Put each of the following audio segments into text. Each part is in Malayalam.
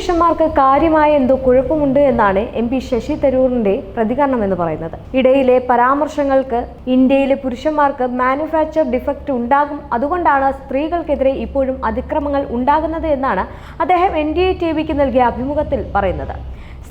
പുരുഷന്മാർക്ക് കാര്യമായ എന്തോ കുഴപ്പമുണ്ട് എന്നാണ് എം പി ശശി തരൂറിന്റെ പ്രതികരണം എന്ന് പറയുന്നത്. ഇടയിലെ പരാമർശങ്ങൾക്ക് ഇന്ത്യയിലെ പുരുഷന്മാർക്ക് മാനുഫാക്ചർ ഡിഫക്റ്റ് ഉണ്ടാകും. അതുകൊണ്ടാണ് സ്ത്രീകൾക്കെതിരെ ഇപ്പോഴും അതിക്രമങ്ങൾ ഉണ്ടാകുന്നത് എന്നാണ് അദ്ദേഹം എൻ ഡി എ ടി വിക്ക് നൽകിയ അഭിമുഖത്തിൽ പറയുന്നത്.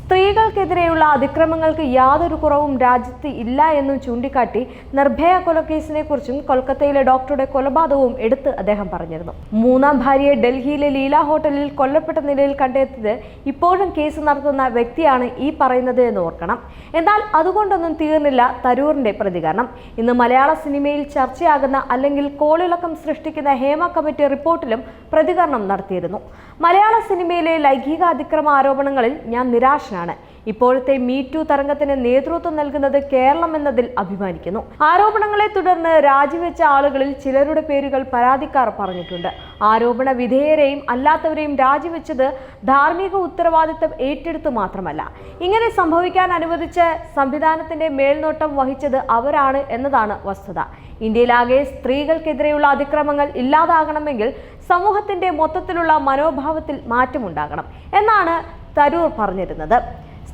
സ്ത്രീകൾക്കെതിരെയുള്ള അതിക്രമങ്ങൾക്ക് യാതൊരു കുറവും രാജ്യത്ത് ഇല്ല എന്നും ചൂണ്ടിക്കാട്ടി നിർഭയ കൊലക്കേസിനെ കുറിച്ചും കൊൽക്കത്തയിലെ ഡോക്ടറുടെ കൊലപാതകവും എടുത്ത് അദ്ദേഹം പറഞ്ഞിരുന്നു. മൂന്നാം ഭാര്യയെ ഡൽഹിയിലെ ലീല ഹോട്ടലിൽ കൊല്ലപ്പെട്ട നിലയിൽ കണ്ടെത്തിയത് ഇപ്പോഴും കേസ് നടത്തുന്ന വ്യക്തിയാണ് ഈ പറയുന്നത് എന്ന് ഓർക്കണം. എന്നാൽ അതുകൊണ്ടൊന്നും തീർന്നില്ല തരൂറിന്റെ പ്രതികരണം. ഇന്ന് മലയാള സിനിമയിൽ ചർച്ചയാകുന്ന അല്ലെങ്കിൽ കോളിളക്കം സൃഷ്ടിക്കുന്ന ഹേമ കമ്മിറ്റി റിപ്പോർട്ടിലും പ്രതികരണം നടത്തിയിരുന്നു. മലയാള സിനിമയിലെ ലൈംഗിക അതിക്രമ ആരോപണങ്ങളിൽ ഞാൻ നിരാശനാണ്. ഇപ്പോഴത്തെ മീറ്റു തരംഗത്തിന് നേതൃത്വം നൽകുന്നത് കേരളം എന്നതിൽ അഭിമാനിക്കുന്നു. ആരോപണങ്ങളെ തുടർന്ന് രാജിവെച്ച ആളുകളിൽ ചിലരുടെ പേരുകൾ പരാതിക്കാർ പറഞ്ഞിട്ടുണ്ട്. ആരോപണ വിധേയരെയും അല്ലാത്തവരെയും രാജിവെച്ചത് ധാർമ്മിക ഉത്തരവാദിത്തം ഏറ്റെടുത്തു മാത്രമല്ല. ഇങ്ങനെ സംഭവിക്കാൻ അനുവദിച്ച സംവിധാനത്തിന്റെ മേൽനോട്ടം വഹിച്ചത് അവരാണ് എന്നതാണ് വസ്തുത. ഇന്ത്യയിലാകെ സ്ത്രീകൾക്കെതിരെയുള്ള അതിക്രമങ്ങൾ ഇല്ലാതാകണമെങ്കിൽ സമൂഹത്തിന്റെ മൊത്തത്തിലുള്ള മനോഭാവത്തിൽ മാറ്റമുണ്ടാകണം എന്നാണ് തരൂർ പറഞ്ഞിരുന്നത്.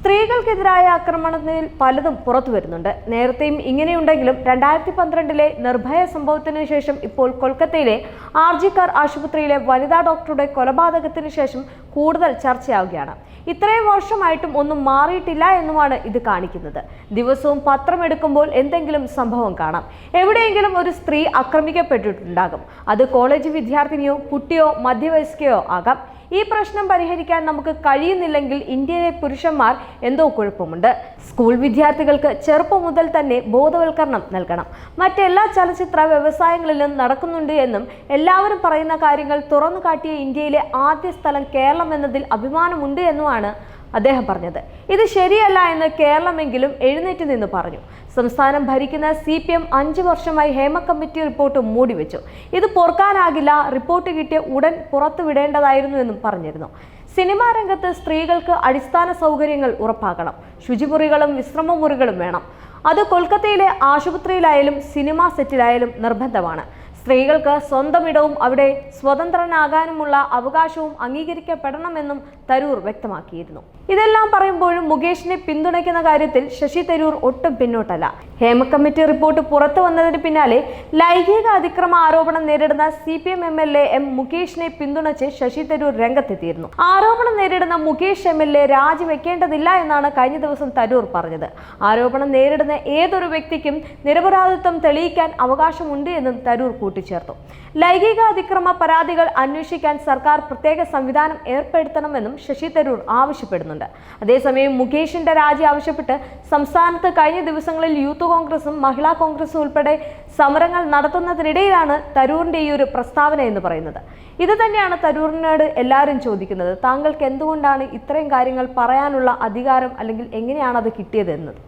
സ്ത്രീകൾക്കെതിരായ ആക്രമണത്തിൽ പലതും പുറത്തു വരുന്നുണ്ട്. നേരത്തെയും ഇങ്ങനെയുണ്ടെങ്കിലും രണ്ടായിരത്തി പന്ത്രണ്ടിലെ നിർഭയ സംഭവത്തിന് ശേഷം ഇപ്പോൾ കൊൽക്കത്തയിലെ ആർജിക്കാർ ആശുപത്രിയിലെ വനിതാ ഡോക്ടറുടെ കൊലപാതകത്തിന് ശേഷം കൂടുതൽ ചർച്ചയാവുകയാണ്. ഇത്രയും വർഷമായിട്ടും ഒന്നും മാറിയിട്ടില്ല എന്നുമാണ് ഇത് കാണിക്കുന്നത്. ദിവസവും പത്രമെടുക്കുമ്പോൾ എന്തെങ്കിലും സംഭവം കാണാം. എവിടെയെങ്കിലും ഒരു സ്ത്രീ ആക്രമിക്കപ്പെട്ടിട്ടുണ്ടാകും. അത് കോളേജ് വിദ്യാർത്ഥിനിയോ കുട്ടിയോ മധ്യവയസ്കയോ ആകാം. ഈ പ്രശ്നം പരിഹരിക്കാൻ നമുക്ക് കഴിയുന്നില്ലെങ്കിൽ ഇന്ത്യയിലെ പുരുഷന്മാർ എന്തോ കുഴപ്പമുണ്ട്. സ്കൂൾ വിദ്യാർത്ഥികൾക്ക് ചെറുപ്പം മുതൽ തന്നെ ബോധവൽക്കരണം നൽകണം. മറ്റെല്ലാ ചലച്ചിത്ര വ്യവസായങ്ങളിലും നടക്കുന്നുണ്ട് എന്നും എല്ലാവരും പറയുന്ന കാര്യങ്ങൾ തുറന്നു കാട്ടിയ ഇന്ത്യയിലെ ആദ്യ സ്ഥലം കേരളം എന്നതിൽ അഭിമാനമുണ്ട് എന്നുമാണ് അദ്ദേഹം പറഞ്ഞത്. ഇത് ശരിയല്ല എന്ന് കേരളമെങ്കിലും എഴുന്നേറ്റ് നിന്ന് പറഞ്ഞു. സംസ്ഥാനം ഭരിക്കുന്ന സി പി എം അഞ്ച് വർഷമായി ഹേമ കമ്മിറ്റി റിപ്പോർട്ട് മൂടിവെച്ചു. ഇത് പൊറുക്കാനാകില്ല റിപ്പോർട്ട് കിട്ടിയ ഉടൻ പുറത്തുവിടേണ്ടതായിരുന്നു എന്നും പറഞ്ഞിരുന്നു. സിനിമാ രംഗത്ത് സ്ത്രീകൾക്ക് അടിസ്ഥാന സൗകര്യങ്ങൾ ഉറപ്പാക്കണം. ശുചിമുറികളും വിശ്രമമുറികളും വേണം. അത് കൊൽക്കത്തയിലെ ആശുപത്രിയിലായാലും സിനിമാ സെറ്റിലായാലും നിർബന്ധമാണ്. സ്ത്രീകൾക്ക് സ്വന്തം ഇടവും അവിടെ സ്വതന്ത്രനാകാനുമുള്ള അവകാശവും അംഗീകരിക്കപ്പെടണമെന്നും തരൂർ വ്യക്തമാക്കിയിരുന്നു. ഇതെല്ലാം പറയുമ്പോഴും മുകേഷിനെ പിന്തുണയ്ക്കുന്ന കാര്യത്തിൽ ശശി തരൂർ ഒട്ടും പിന്നോട്ടല്ല. ഹേമ കമ്മിറ്റി റിപ്പോർട്ട് പുറത്തു വന്നതിന് പിന്നാലെ ലൈംഗിക അതിക്രമ ആരോപണം നേരിടുന്ന C P M M L A M മുകേഷിനെ പിന്തുണച്ച് ശശി തരൂർ രംഗത്തെത്തിയിരുന്നു. ആരോപണം നേരിടുന്ന മുകേഷ് എം എൽ എ രാജിവെക്കേണ്ടതില്ല എന്നാണ് കഴിഞ്ഞ ദിവസം തരൂർ പറഞ്ഞത്. ആരോപണം നേരിടുന്ന ഏതൊരു വ്യക്തിക്കും നിരപരാധിത്വം തെളിയിക്കാൻ അവകാശമുണ്ട് എന്നും തരൂർ കൂട്ടിച്ചേർത്തു. ലൈംഗിക അതിക്രമ പരാതികൾ അന്വേഷിക്കാൻ സർക്കാർ പ്രത്യേക സംവിധാനം ഏർപ്പെടുത്തണമെന്നും ശശി തരൂർ ആവശ്യപ്പെടുന്നുണ്ട്. അതേസമയം മുകേഷിന്റെ രാജി ആവശ്യപ്പെട്ട് സംസ്ഥാനത്ത് കഴിഞ്ഞ ദിവസങ്ങളിൽ യൂത്ത് കോൺഗ്രസും മഹിളാ കോൺഗ്രസും ഉൾപ്പെടെ സമരങ്ങൾ നടത്തുന്നതിനിടയിലാണ് തരൂറിന്റെ ഈ ഒരു പ്രസ്താവന എന്ന് പറയുന്നത്. ഇത് തന്നെയാണ് തരൂറിനോട് എല്ലാവരും ചോദിക്കുന്നത്. താങ്കൾക്ക് എന്തുകൊണ്ടാണ് ഇത്രയും കാര്യങ്ങൾ പറയാനുള്ള അധികാരം അല്ലെങ്കിൽ എങ്ങനെയാണ് അത് കിട്ടിയത് എന്നത്?